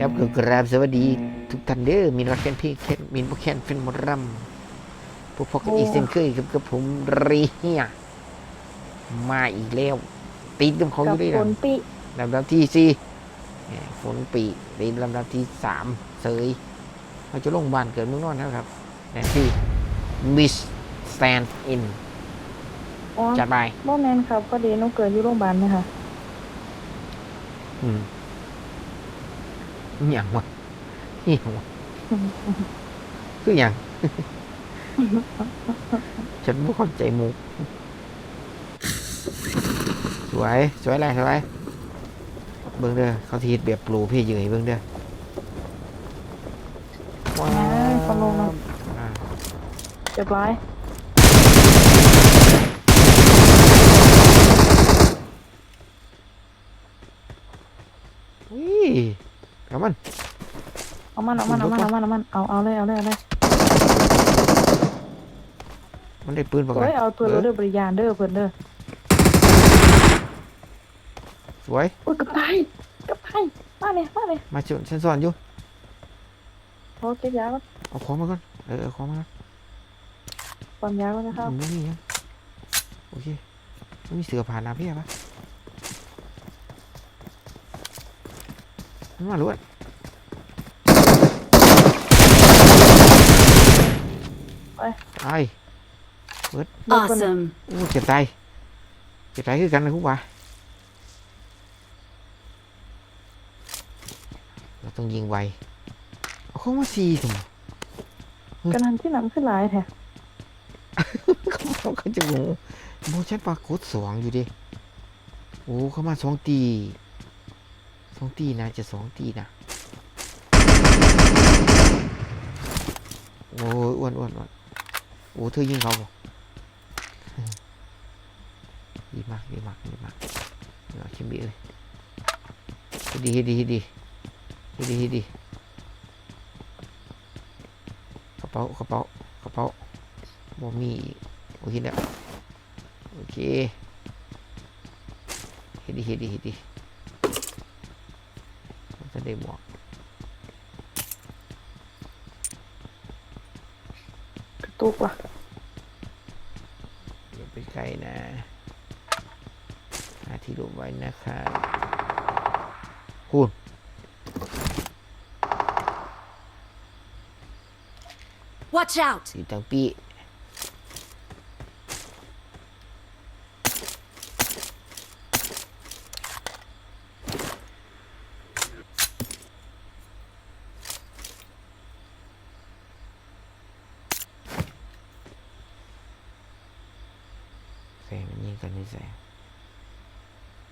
ครับก็กราบสวัสดีทุกท่านเด้อมีรักแคนพี่แคนมีนพวกแคนเป็นหมดรำพวกพอกันอีกเช่นเคยครับกับผมเรียมาอีกแล้วตีนกับเขาอกับยู่ด้วยฝนะนปิลำดับที่สี่แหมฝนปีตีนลำดับที่สามเสยเขาจะลงบ้านเกิดเมืองนอนแล้วครับแนนที่มิสสแตนอินอ๋อจัดไปบ่แมนครับพอดีหนูเกิดอยู่โรงพยาบาลนะคะอืม อหย่างวะอหย่างวะคืออย่าง ฉันไม่เข้าใจมุกสวย สวยอะไรสวยเบิ่งเด้อเขาทีดแบบปลูพี่เยยเบิ่งเด้อว้าอ่าฟังลงเนาะอ่าเรียบร้อยอุ้ย เอามัน เอามันเอามันเอามันเอามันเอามันเอาเอาเลยเอาเลยเอาเลยมันได้ปืนปะกัโอ้ยเอาตัวเราเด้อบริยานเด้อเพิ่นเด้อสวยโอ้ยกระไปกระไปมาเลยมาเลยมาชนฉันสอนอยู่โอ้เก็บยาก่อนเอาของมาก่อนเออเอาของมาก่อนความยาก่อนนะครับไม่มีหยังโอเคไม่มีเสือผ่านน้ำพี่ปะ มันมาล้วนไอ้ Awesome. โอ้เจ็บใจเจ็บใจคือกันนะคุณว่าเราต้องยิงไวเอาเข้ามาซีถุงกันทันที่นำขึ้นหลายแท้เขาเขาจะงูโมชันปรากฏสองอยู่ดิโอ้เข้ามาสองตี สองตีนะจะสองตีนะโอ้ยอ้วนอ้วนอ้วนโอ้เธอยิงเขาบ่ดีมากดีมากดีมากเดี๋ยวชิมบีเลยดีดีดีดีดีกระเป๋ากระเป๋ากระเป๋าบ่มีอีกโอเคแล้วโอเคเฮ็ดดีเฮ็ดดีเฮ็ดดี มันจะได้หมวกกระตุกว่ะอย่าไปใกล้นะหาที่หลบไว้นะครับคุณ Watch out. สีตังปีแสงมันยิงกันในแสง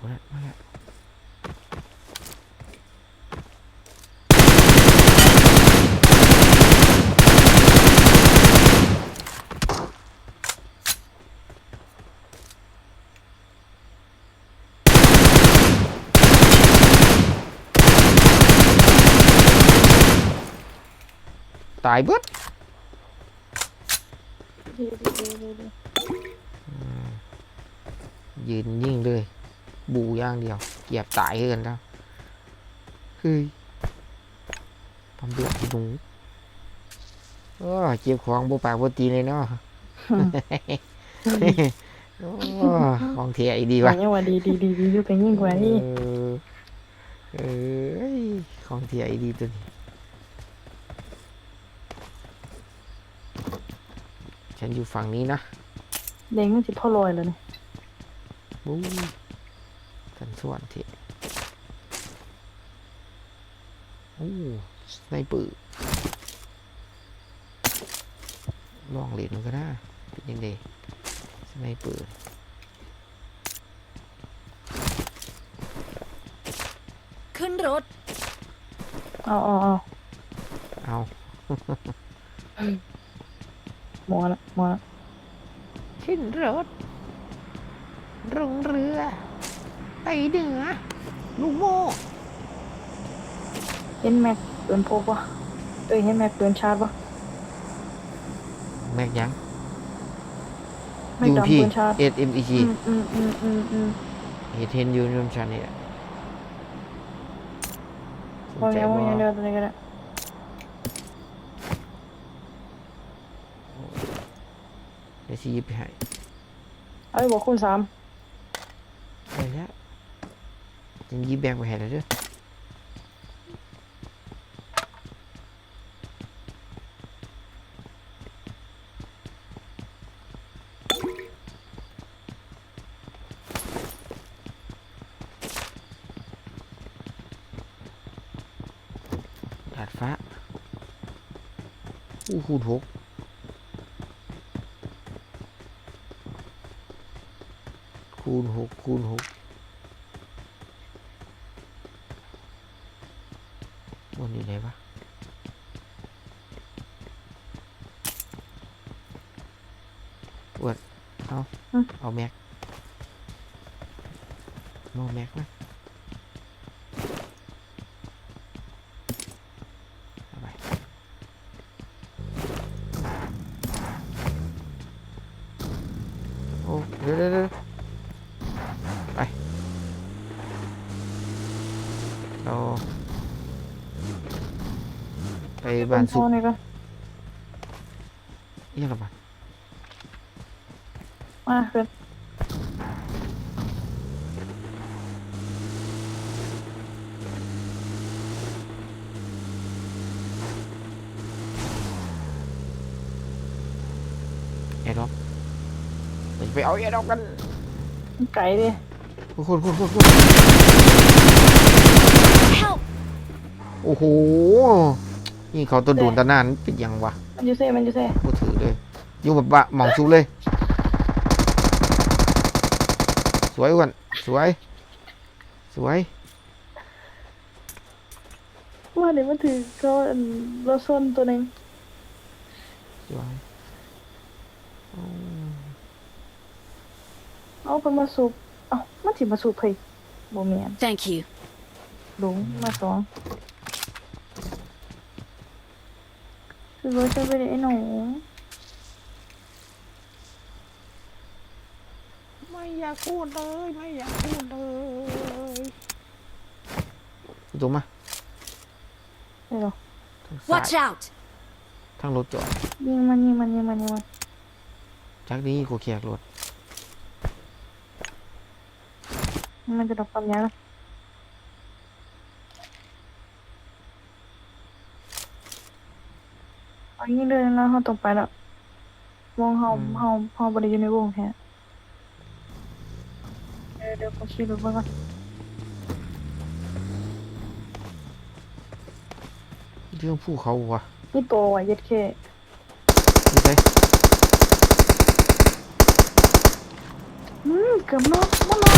มาแล้วมาแล้วตา ยเบิดดีดีดีดีดียืนยิงเลย บูอย่างเดียว เกียบตายเกินแล้วเฮ้ยทำเดือดหนูโอ้เจ็บของบูปากบูตีเลยเนาะโอ้ของเทียอีดีวัวะนนี้ว่าดีดีดีดีอยู่กันยิ่งกว่านี่เออเอ้ยของเทียอีดีตัวนี้ฉันอยู่ฝั่งนี้นะเด้งมันสิพ่อลอยแล้วนี่ บูกันส่วนเทียโอ้สไนเปอร์ลองเล่นมันก็ได้เป็นยังไงสไนเปอร์ขึ้นรถ เอาเอาเอาเอาหมอละหมอละขึ้นรถ ลงเรือ ไปเหนือลูกโม่เห็นแม็กเดินโพกวะเอ้ยเห็นแม็กเดินชาร์จวะแม็กยังแม็กยูดำพีเดินชาร์จเอสเอ็มอีจีอืมอืมอืมอืมอืมเห็นเทนยูนิมชันนี่แหละสนมองใจยังมบ่องยังเดินตัวนี้ก็ได้เดี๋ยวสิหยิบไปให้เอาไปบอกคุณสาม ไปแล้ว ยังยิบแบ่งไปให้แล้วเด้อดาดฟ้าอู้คูณหกคูณหกคูณหกมันอยู่ไหนวะ อวดเอาเอาแม็กเอาแม็กนะเอาไปโอ้เดี๋ยวเดี๋ยวเดี๋ยวไปเราไปบ้านสุพ่กอนี่ก็เยี่ยมบ้าน มาเพื่อนแอร์ดรอปเดี๋ยวจะไปเอาแอร์ดรอปกันไก่ดิคุณคุณคุณคุณคุณ Help! โอ้โห นี่เขาตัวโดนตะนานเป็นยังวะมันอยู่เซ่มันอยู่เซ่พูดถือเลยอยู่แบบบะหมองซูเลย สวยอ้วนสวย สวยว่าเดี๋ยวมันถือเขาอันรถส้นตัวหนึงสวยอืมเอาเป็นมาสูบเอ้ามันถิมาสูบเพ่บ่แม่น Thank you. หลงมาสองคือรถจะไปได้ไอ้หนู ไม่อยากพูดเลย ไม่อยากพูดเลยตรงมาเดี๋ยวทางซ้าย Watch out! ทางรถจอดยิงมันยิงมันยิงมันยิงมันจากนี้กูแขกรถมันจะดับความยาวเอายิงเลยนะเขาตกไปแล้ววงเขาเขาเขาบริอยู่ในวงแท้ เดี๋ยวเดี๋ยวผมชี้ดูเบิ่งก่อนเรื่องผู้เขาวะนี่ตัวว่ะเย็ดเคนี่ใช่อืมเกือบนอกบ่นอก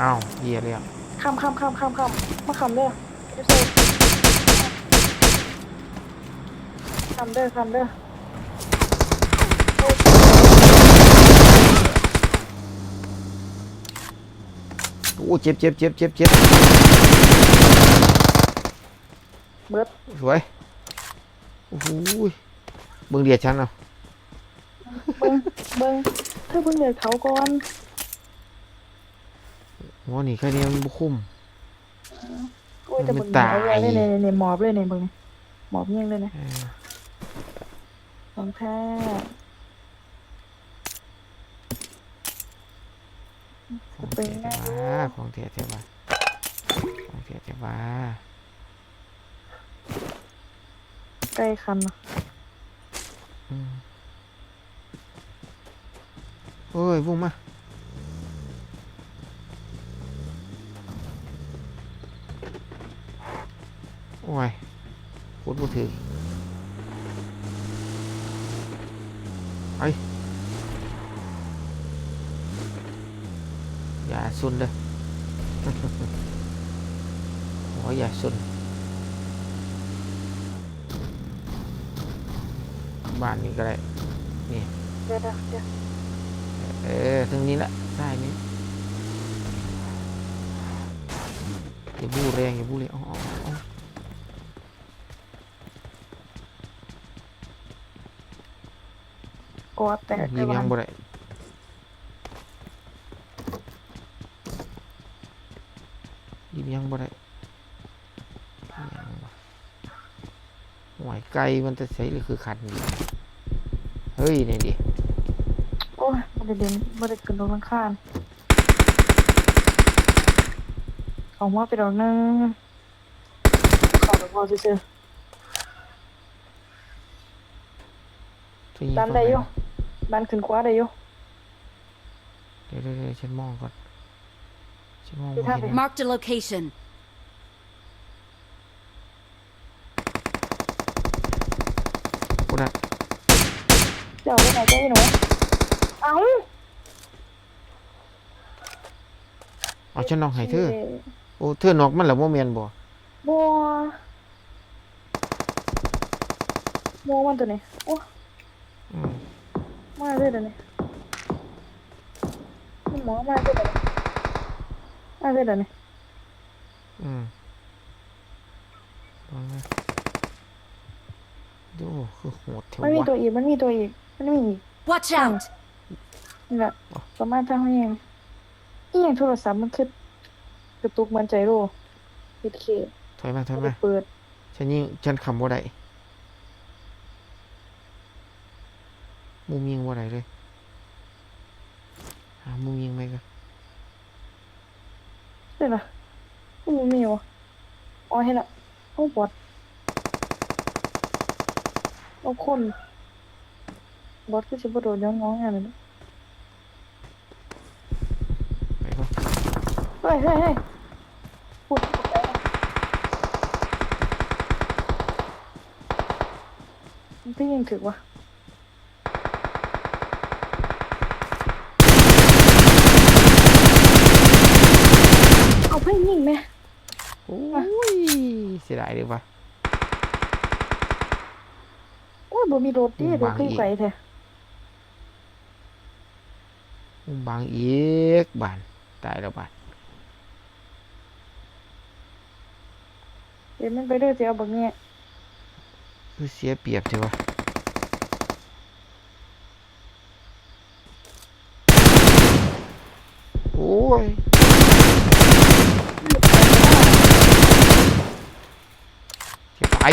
อ้าวเหี้ยเลยอะข้ามข้ามข้ามข้ามข้ามมาข้ามเด้อเดี๋ยวเซ่ ข้ามเด้อข้ามเด้อโอ้เจ็บเจ็บเจ็บเจ็บเจ็บเบิดสวยโอ้โหยเบิ่งเดียดฉันเอาเบิ้งเบิ้งเธอเบิ้งเลยเขาก่อนหัวนี่แค่นี้มันบุคุ้มโอ้ยจะมัเบิ้นงตายเอาเลยเนี่ยเนี่ยเนี่ยหมอบเลยเนี่ยเบิ้งเนี่ยหมอบเงี้ยงเลยเนี่ยเออ ของแท้ของเทียเทวาของเทเทวาของเทเทวาใกล้คันเนะโอ้ยพุ่งมาโอ้ยพูดพูดถึง ไปอย่าซุนเด้อโอ้ยอย่าซุนบ้านนี้ก็ได้เดี๋ยวเดี๋ยวเดี๋ยวเออทางนี้ละได้นี้อย่าบูแรงอย่าบูแรงอ๋อ อ๋ออ๋อกอดแตกยิงบ้ายังนบ่ได้ยิงยังบ่ได้ยังวะหวยไกลมันจะใช้หรือคือขันดีเฮ้ยนี่ดิโอ้ยบ่ได้เด่นบ่ได้ขึ้นลงข้างคานเอาหัวไปดอกหนึงเข้าดอกพอซื่อช่วยยิงๆ ดันได้อยู่ดันขึ้นขวาได้อยู่เดี๋ยวเดี๋ยวเดี๋ยวฉันมองก่อนฉันมองคือบ่ถ้าเห็นเป็น Marked a location. กูนะเจ้าไปไหนเจ้าอีหนูเอ้าเอาฉันนอกให้เธอโอ้เธอนอกมันเหรอโมเมนบ่บัวบัวมันตัวนี้โอ้อืม มาเลยเดี๋ยวนี้มันหมอมาเลยเดี๋ยวนี้มาเลยเดี๋ยวนี้อืมลองนะดูคือโหดเทมันมีวะตัวอีก มันมีตัวอีก มันมีอีก Watch Down. out! นี่แหละประมาณทางนี้เองอีหยังโทรศัพท์มันคือกระตุกเหมันใจโร่ปิดเคถอยมาถอยไม่มาได้เปิด ฉันยิงฉันคำว่าได้ มุมยิงว่าได้เลยหามุมยิงไหมก็เดี๋ยวนะมันมีวะอ๋อเห็นละห้องปอดเอาคนบอสก็จะบ่โดดย้อนน้องอย่างนั้นไปก็เฮ้ยเฮ้ยเฮ้ยพูดตกใจนะมันพี่ยิงถึกวะ เอาเพื่อนยิงไหมโอ้ยเสียดายเลยวะโอ้ยบ่มีรถดิอืมรถบางขึ้นอีกไกลแท้มุมบางอีกบานตายแล้วบานเดี๋ยวมันไปเรื่อยจะเอาบักเนี่ยคือเสียเปรียบใช่ปะโอ้ยเสีย ไป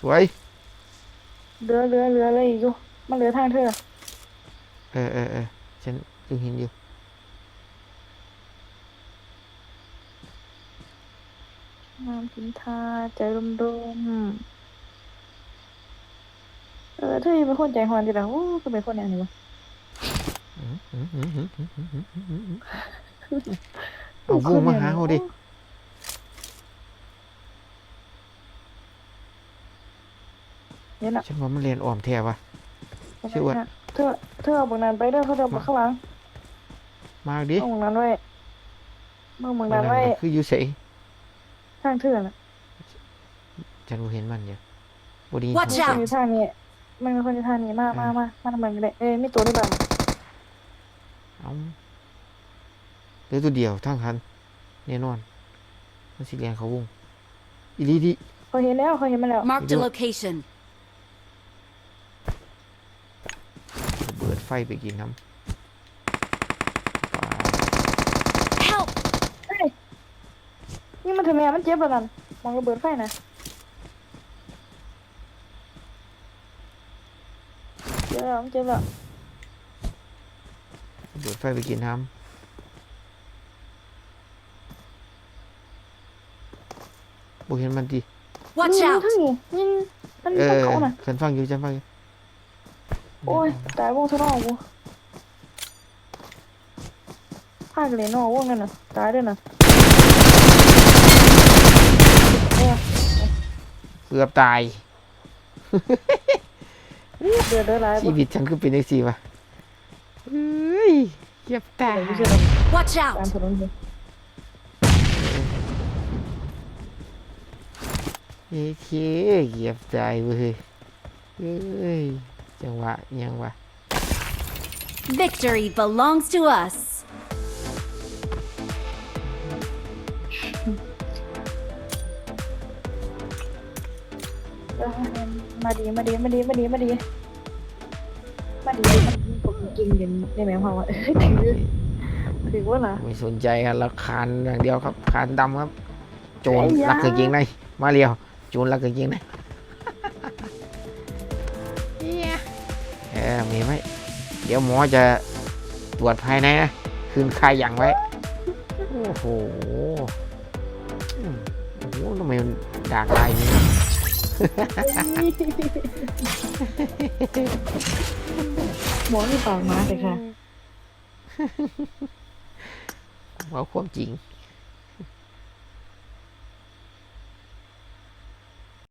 สวย เหลือเหลือเหลืออะไรอีกอยู่ มันเหลือทางเธอ เออเออเออฉันดูเห็นอยู่น้ำกินทาใจลมดมเออเธอเป็นคนใจหอนดีแล้วโอ้ก็เป็นคนอย่างนี้วะเอาบูมาหาเขาดิ เนี่ยน่ะฉันว่ามันเรียนอ่อมแท้ปะชื่อว่า เธอเธอเอาบักนั้นไปเด้อเขาจะเอาบักข้างหลังมาดิเอาบักนั้นไว้เมื่อบักนั้นไว้มันคืออยู่ใสทางเธอน่ะฉันบ่เห็นมันอยู่บ่ไดี Watch มัน out อยู่ทางนี้มันเป็นคนอยู่ทางนี้มามามามาทำไมไม่ได้เอ้ยไม่ตัวได้บ้างเอาเหลือตัวเดียวทั้งคันแน่นอน มันสิเรียนเขาวงอีหลีดิ เขาเห็นแล้วเขาเห็นมาแล้ว Marked a do it. location. ระเบิด ไฟไปกินน้ำว้าว Help! เฮ้ยนี่มันทำไมมันเจ็บแล้วนั่นมองระเบิดไฟนะเจ็บแล้วมันเจ็บแล้วระเบิดไฟไปกินน้ำบ่เห็นมันดิ Watch นี่ out! ทั้งนี้นี่มันเอต้อองเขาน่ะฉันฟังอยู่ฉันฟังอยู่ โอ้ยตายวงทะเลาะกูภาคเลยนอกวงนั่นน่ะตายด้วยน่ะโอ้ยเกือบตายเดือดเดือดร้ายชีปะวิตฉันคือเป็นจังซี่วะเอ้ยเกือบตายไม่ใช่หรอก Watch ตาม out! ถนนเลยเอ้เคเกือบตายเว้ยเอ้ย จังหวะยังวะ Victory belongs to us. เออมาดีมาดีมาดีมาดีมาดีมาดีผมกินเย็นได้ไหมพ่อว่าเอ้ยถือถือว่าล่ะไม่สนใจกันแล้วคานอย่างเดียวครับคานดำครับ โจรไอ้ยาลักกางเกงในมาเรียว โจรลักกางเกงใน ออมีไหมเดี๋ยวหมอจะตรวจภายในนะคืนคายอย่างไว้ โอ้โหอืมโอ้โหทำไมมันด่างลายอย่างนี้หมอนี่ปากมาเลยค่ะว่าความจริงเ